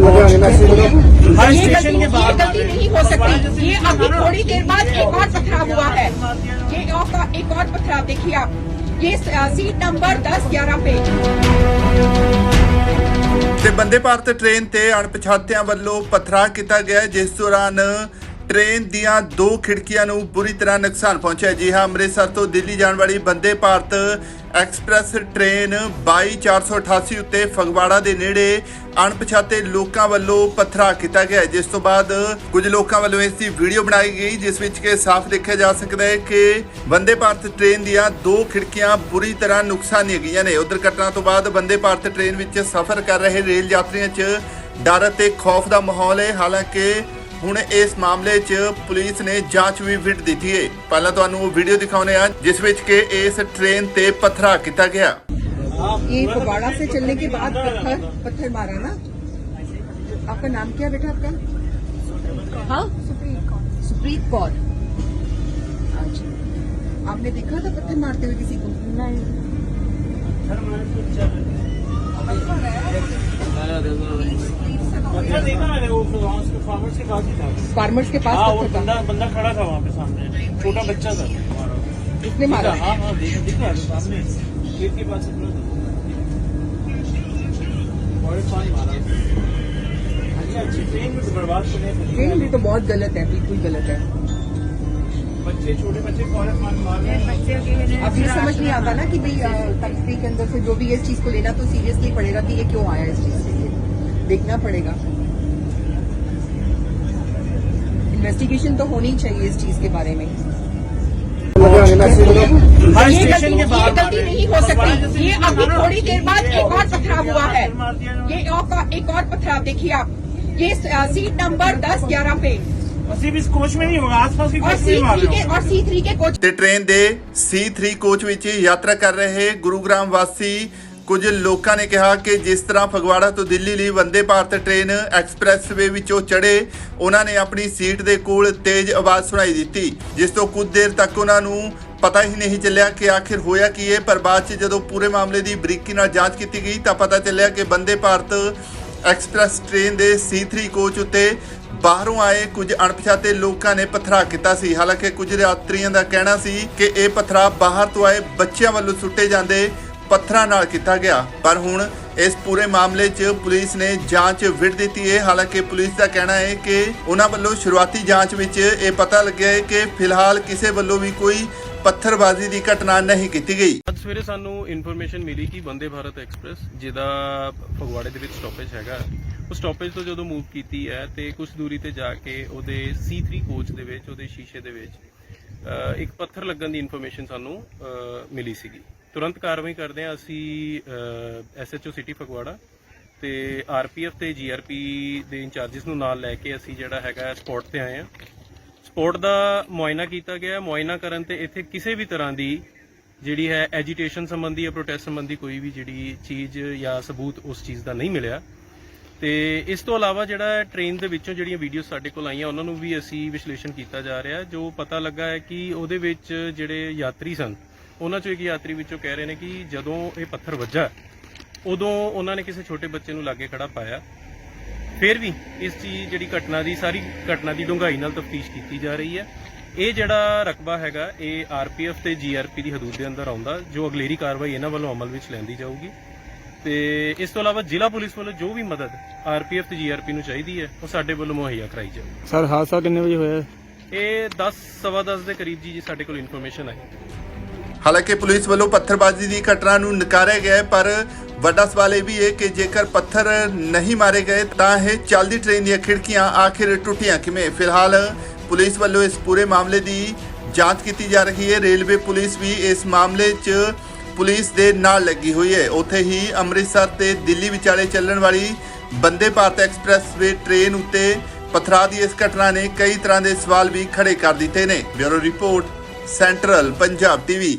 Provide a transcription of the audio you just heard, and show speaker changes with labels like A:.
A: हर
B: ये
A: स्टेशन
B: गलती
A: के बाद
B: ये गलती नहीं हो सकती ये अभी थोड़ी देर बाद एक और पथराव हुआ है ये और एक और पथराव देखिए आप ये अ, सीट नंबर 10 11 पे
C: ਤੇ ਬੰਦੇ ਭਾਰਤ ਟ੍ਰੇਨ ਤੇ ਅਣਪਛਾਤਿਆਂ ਵੱਲੋਂ ਪਥਰਾ ਕੀਤਾ ਗਿਆ ਹੈ, ਜਿਸ ਦੌਰਾਨ ਟ੍ਰੇਨ ਦੀਆਂ ਦੋ ਖਿੜਕੀਆਂ ਨੂੰ ਬੁਰੀ ਤਰ੍ਹਾਂ ਨੁਕਸਾਨ ਪਹੁੰਚਿਆ ਜੀ ਹਾਂ, ਅੰਮ੍ਰਿਤਸਰ ਤੋਂ ਦਿੱਲੀ ਜਾਣ ਵਾਲੀ ਬੰਦੇ ਭਾਰਤ ਐਕਸਪ੍ਰੈਸ ਟ੍ਰੇਨ 22488 ਉੱਤੇ ਫਗਵਾੜਾ ਦੇ ਨੇੜੇ ਅਣਪਛਾਤੇ ਲੋਕਾਂ ਵੱਲੋਂ ਪੱਥਰਾ ਕੀਤਾ ਗਿਆ ਜਿਸ ਤੋਂ ਬਾਅਦ ਕੁਝ ਲੋਕਾਂ ਵੱਲੋਂ ਇਸ ਦੀ ਵੀਡੀਓ ਬਣਾਈ ਗਈ, ਜਿਸ ਵਿੱਚ ਕਿ ਸਾਫ਼ ਦੇਖਿਆ ਜਾ ਸਕਦਾ ਹੈ ਕਿ ਬੰਦੇ ਭਾਰਤ ਟ੍ਰੇਨ ਦੀਆਂ ਦੋ ਖਿੜਕੀਆਂ ਬੁਰੀ ਤਰ੍ਹਾਂ ਨੁਕਸਾਨੀਆਂ ਗਈਆਂ ਨੇ। ਉਧਰ ਘਟਨਾ ਤੋਂ ਬਾਅਦ ਬੰਦੇ ਭਾਰਤ ਟ੍ਰੇਨ ਵਿੱਚ ਸਫ਼ਰ ਕਰ ਰਹੇ ਰੇਲ ਯਾਤਰੀਆਂ 'ਚ ਡਰ ਅਤੇ ਖੌਫ ਦਾ ਮਾਹੌਲ ਹੈ। ਹਾਲਾਂਕਿ ਹੁਣ ਇਸ ਮਾਮਲੇ 'ਚ ਪੁਲਿਸ ਨੇ ਜਾਂਚ ਵੀ ਵਿੱਢ ਦਿੱਤੀ ਹੈ ਪਹਿਲਾਂ ਤੁਹਾਨੂੰ ਉਹ ਵੀਡੀਓ ਦਿਖਾਉਨੇ ਆ ਜਿਸ ਵਿੱਚ ਕਿ ਇਸ ਟ੍ਰੇਨ ਤੇ ਪਥਰਾ ਕੀਤਾ ਗਿਆ
B: ये फगवाड़ा से चलने के बाद पत्थर पत्थर मारा ना आपका नाम क्या है बेटा आपका हाँ सुप्रीत कौर सुप्रीत कौर अच्छा आपने देखा था पत्थर मारते हुए किसी को
A: पत्थर देखा मैंने वो वहाँ उसके फार्मर्स के पास था
B: फार्मर्स के पास
A: हाँ बंदा बंदा खड़ा था वहाँ पे सामने। छोटा बच्चा था।
B: उसने मारा?
A: हाँ हाँ देखा दिख रहा है सामने। के पास अच्छा ट्रेन तो बर्बाद करने के
B: ट्रेन
A: लिए
B: भी तो बहुत गलत है बिल्कुल गलत है।
A: बच्चे छोटे बच्चे फ़ौरन मार रहे
B: अब ये समझ नहीं आता ना कि भाई कंट्री के अंदर से जो भी इस चीज़ को लेना तो सीरियसली पड़ेगा कि ये क्यों आया इस चीज़ से। देखना पड़ेगा इन्वेस्टिगेशन तो होनी चाहिए इस चीज के बारे में
A: हर
B: ये
A: स्टेशन
B: गलती
A: के बाद
B: ये गलती नहीं हो सकती ये अभी थोड़ी देर बाद एक और पथराव हुआ है ये और एक और पथराव देखिए आप ये अ, सीट नंबर 10 11 पे
A: सिर्फ इस कोच में नहीं होगा आसपास की
B: और
A: कोच में
B: सी
A: ही मार
B: थ्री
A: रहे
B: के
A: होंगे
B: और सी थ्री के कोच
C: ਤੇ ਟ੍ਰੇਨ ਦੇ C3 ਕੋਚ ਵਿੱਚ ਯਾਤਰਾ ਕਰ ਰਹੇ ਗੁਰੂਗ੍ਰਾਮ ਵਾਸੀ ਕੁਝ ਲੋਕਾਂ ਨੇ ਕਿਹਾ ਕਿ ਜਿਸ ਤਰ੍ਹਾਂ ਫਗਵਾੜਾ ਤੋਂ ਦਿੱਲੀ ਲਈ ਵੰਦੇ ਭਾਰਤ ਟ੍ਰੇਨ ਐਕਸਪ੍ਰੈਸਵੇ ਵਿੱਚੋਂ ਚੜੇ ਉਹਨਾਂ ਨੇ ਆਪਣੀ ਸੀਟ ਦੇ ਕੋਲ ਤੇਜ਼ ਆਵਾਜ਼ ਸੁਣਾਈ ਦਿੱਤੀ, ਜਿਸ ਤੋਂ ਕੁਝ ਦੇਰ ਤੱਕ ਉਹਨਾਂ ਨੂੰ ਪਤਾ ਹੀ ਨਹੀਂ ਚੱਲਿਆ ਕਿ ਆਖਿਰ ਹੋਇਆ ਕੀ ਹੈ, ਪਰ ਬਾਅਦ 'ਚ ਜਦੋਂ ਪੂਰੇ ਮਾਮਲੇ ਦੀ ਬਰੀਕੀ ਨਾਲ ਜਾਂਚ ਕੀਤੀ ਗਈ ਤਾਂ ਪਤਾ ਚੱਲਿਆ ਕਿ ਵੰਦੇ ਭਾਰਤ ਐਕਸਪ੍ਰੈਸ ਟ੍ਰੇਨ ਦੇ C3 ਕੋਚ ਉੱਤੇ ਬਾਹਰੋਂ ਆਏ ਕੁਝ ਅਣਪਛਾਤੇ ਲੋਕਾਂ ਨੇ ਪਥਰਾ ਕੀਤਾ ਸੀ। ਹਾਲਾਂਕਿ ਕੁਝ ਯਾਤਰੀਆਂ ਦਾ ਕਹਿਣਾ ਸੀ ਕਿ ਇਹ ਪਥਰਾ ਬਾਹਰ ਤੋਂ ਆਏ ਬੱਚਿਆਂ ਵੱਲੋਂ ਸੁੱਟੇ ਜਾਂਦੇ ਪੱਥਰਾਂ ਨਾਲ ਕੀਤਾ ਗਿਆ। ਪਰ ਹੁਣ ਇਸ ਪੂਰੇ ਮਾਮਲੇ 'ਚ ਪੁਲਿਸ ਨੇ ਜਾਂਚ ਵਿੱਢ ਦਿੱਤੀ ਹੈ। ਹਾਲਾਂਕਿ ਪੁਲਿਸ ਦਾ ਕਹਿਣਾ ਹੈ ਕਿ ਉਹਨਾਂ ਵੱਲੋਂ ਸ਼ੁਰੂਆਤੀ ਜਾਂਚ ਵਿੱਚ ਇਹ ਪਤਾ ਲੱਗਿਆ ਹੈ ਕਿ ਫਿਲਹਾਲ ਕਿਸੇ ਵੱਲੋਂ ਵੀ ਕੋਈ ਪੱਥਰਬਾਜ਼ੀ ਦੀ ਘਟਨਾ ਨਹੀਂ ਕੀਤੀ ਗਈ।
D: ਅੱਜ ਸਵੇਰੇ ਸਾਨੂੰ ਇਨਫੋਰਮੇਸ਼ਨ ਮਿਲੀ ਕਿ ਬੰਦੇ ਭਾਰਤ ਐਕਸਪ੍ਰੈਸ, ਜਿਹਦਾ ਫਗਵਾੜੇ ਦੇ ਵਿੱਚ ਸਟਾਪੇਜ ਹੈਗਾ, ਉਹ ਸਟਾਪੇਜ ਤੋਂ ਜਦੋਂ ਮੂਵ ਕੀਤੀ ਹੈ ਤੇ ਕੁਝ ਦੂਰੀ ਤੇ ਜਾ ਕੇ ਉਹਦੇ C3 ਕੋਚ ਦੇ ਵਿੱਚ, ਉਹਦੇ ਸ਼ੀਸ਼ੇ ਦੇ ਵਿੱਚ ਇੱਕ ਪੱਥਰ ਲੱਗਣ ਦੀ ਇਨਫੋਰਮੇਸ਼ਨ ਸਾਨੂੰ ਮਿਲੀ ਸੀਗੀ। ਤੁਰੰਤ ਕਾਰਵਾਈ ਕਰਦੇ ਹਾਂ ਅਸੀਂ ਐਸਐਚਓ ਸਿਟੀ ਫਗਵਾੜਾ ਤੇ ਆਰਪੀਐਫ ਤੇ ਜੀਆਰਪੀ ਦੇ ਇੰਚਾਰਜਸ ਨੂੰ ਨਾਲ ਲੈ ਕੇ ਅਸੀਂ ਜਿਹੜਾ ਹੈਗਾ ਸਪੌਟ ਤੇ ਆਏ ਹਾਂ। ਸਪੋਰਟ ਦਾ ਮੁਆਇਨਾ ਕੀਤਾ ਗਿਆ। ਮੁਆਇਨਾ ਕਰਨ ਤੇ ਇੱਥੇ ਕਿਸੇ ਵੀ ਤਰ੍ਹਾਂ ਦੀ ਜਿਹੜੀ ਹੈ ਐਜੀਟੇਸ਼ਨ ਸੰਬੰਧੀ ਜਾਂ ਪ੍ਰੋਟੈਸਟ ਸੰਬੰਧੀ ਕੋਈ ਵੀ ਜਿਹੜੀ ਚੀਜ਼ ਜਾਂ ਸਬੂਤ ਉਸ ਚੀਜ਼ ਦਾ ਨਹੀਂ ਮਿਲਿਆ। ਤੇ ਇਸ ਤੋਂ ਇਲਾਵਾ ਜਿਹੜਾ ਟ੍ਰੇਨ ਦੇ ਵਿੱਚੋਂ ਜਿਹੜੀਆਂ ਵੀਡੀਓ ਸਾਡੇ ਕੋਲ ਆਈਆਂ, ਉਹਨਾਂ ਨੂੰ ਵੀ ਅਸੀਂ ਵਿਸ਼ਲੇਸ਼ਣ ਕੀਤਾ ਜਾ ਰਿਹਾ। ਜੋ ਪਤਾ ਲੱਗਾ ਹੈ ਕਿ ਉਹਦੇ ਵਿੱਚ ਜਿਹੜੇ ਯਾਤਰੀ ਸਨ ਉਹਨਾਂ ਚੋਂ ਇੱਕ ਯਾਤਰੀ ਵਿੱਚੋਂ ਕਹਿ ਰਹੇ ਨੇ ਕਿ ਜਦੋਂ ਇਹ ਪੱਥਰ ਵੱਜਾ ਉਦੋਂ ਉਹਨਾਂ ਨੇ ਕਿਸੇ ਛੋਟੇ ਬੱਚੇ ਨੂੰ ਲਾਗੇ ਖੜਾ ਪਾਇਆ। ਫਿਰ ਵੀ ਇਸ ਚੀਜ਼ ਜਿਹੜੀ ਘਟਨਾ ਦੀ ਸਾਰੀ ਘਟਨਾ ਦੀ ਡੂੰਘਾਈ ਨਾਲ ਤਫਤੀਸ਼ ਕੀਤੀ ਜਾ ਰਹੀ ਹੈ। ਇਹ ਜਿਹੜਾ ਰਕਬਾ ਹੈਗਾ ਇਹ ਆਰਪੀਐਫ ਤੇ ਜੀਆਰਪੀ ਦੀ ਹਦੂਦ ਦੇ ਅੰਦਰ ਆਉਂਦਾ ਜੋ ਅਗਲੇਰੀ ਕਾਰਵਾਈ ਇਹਨਾਂ ਵੱਲੋਂ ਅਮਲ ਵਿੱਚ ਲੈਂਦੀ ਜਾਊਗੀ। ਤੇ ਇਸ ਤੋਂ ਇਲਾਵਾ ਜ਼ਿਲ੍ਹਾ ਪੁਲਿਸ ਵੱਲੋਂ ਜੋ ਵੀ ਮਦਦ ਆਰਪੀਐਫ ਤੇ ਜੀਆਰਪੀ ਨੂੰ ਚਾਹੀਦੀ ਹੈ ਉਹ ਸਾਡੇ ਵੱਲੋਂ ਮੁਹੱਈਆ ਕਰਾਈ ਜਾਊਗੀ।
E: ਸਰ ਹਾਦਸਾ ਕਿੰਨੇ ਵਜੇ ਹੋਇਆ?
D: ਇਹ 10 ਸਵਾ 10 ਦੇ ਕਰੀਬ ਜੀ ਜੀ ਸਾਡੇ ਕੋਲ ਇਨਫੋਰਮੇਸ਼ਨ ਆਈ।
C: ਹਾਲਾਂਕਿ ਪੁਲਿਸ ਵੱਲੋਂ ਪੱਥਰਬਾਜ਼ੀ ਦੀ ਘਟਨਾ ਨੂੰ ਨਕਾਰਿਆ ਗਿਆ ਹੈ, ਪਰ ਵੱਡਾ ਸਵਾਲ ਇਹ ਵੀ ਹੈ ਕਿ ਜੇਕਰ ਪੱਥਰ ਨਹੀਂ ਮਾਰੇ ਗਏ ਤਾਂ ਇਹ ਚੱਲਦੀ ਟ੍ਰੇਨ ਦੀਆਂ ਖਿੜਕੀਆਂ ਆਖਿਰ ਟੁੱਟੀਆਂ ਕਿਵੇਂ? ਫਿਲਹਾਲ ਪੁਲਿਸ ਵੱਲੋਂ ਇਸ ਪੂਰੇ ਮਾਮਲੇ ਦੀ ਜਾਂਚ ਕੀਤੀ ਜਾ ਰਹੀ ਹੈ। ਰੇਲਵੇ ਪੁਲਿਸ ਵੀ ਇਸ ਮਾਮਲੇ 'ਚ ਪੁਲਿਸ ਦੇ ਨਾਲ ਲੱਗੀ ਹੋਈ ਹੈ। ਉੱਥੇ ਹੀ ਅੰਮ੍ਰਿਤਸਰ ਤੇ ਦਿੱਲੀ ਵਿਚਾਲੇ ਚੱਲਣ ਵਾਲੀ ਬੰਦੇ ਭਾਰਤ ਐਕਸਪ੍ਰੈਸਵੇ ਟ੍ਰੇਨ ਉੱਤੇ ਪਥਰਾ ਦੀ ਇਸ ਘਟਨਾ ਨੇ ਕਈ ਤਰ੍ਹਾਂ ਦੇ ਸਵਾਲ ਵੀ ਖੜੇ ਕਰ ਦਿੱਤੇ ਨੇ। Bureau report, central Punjab TV.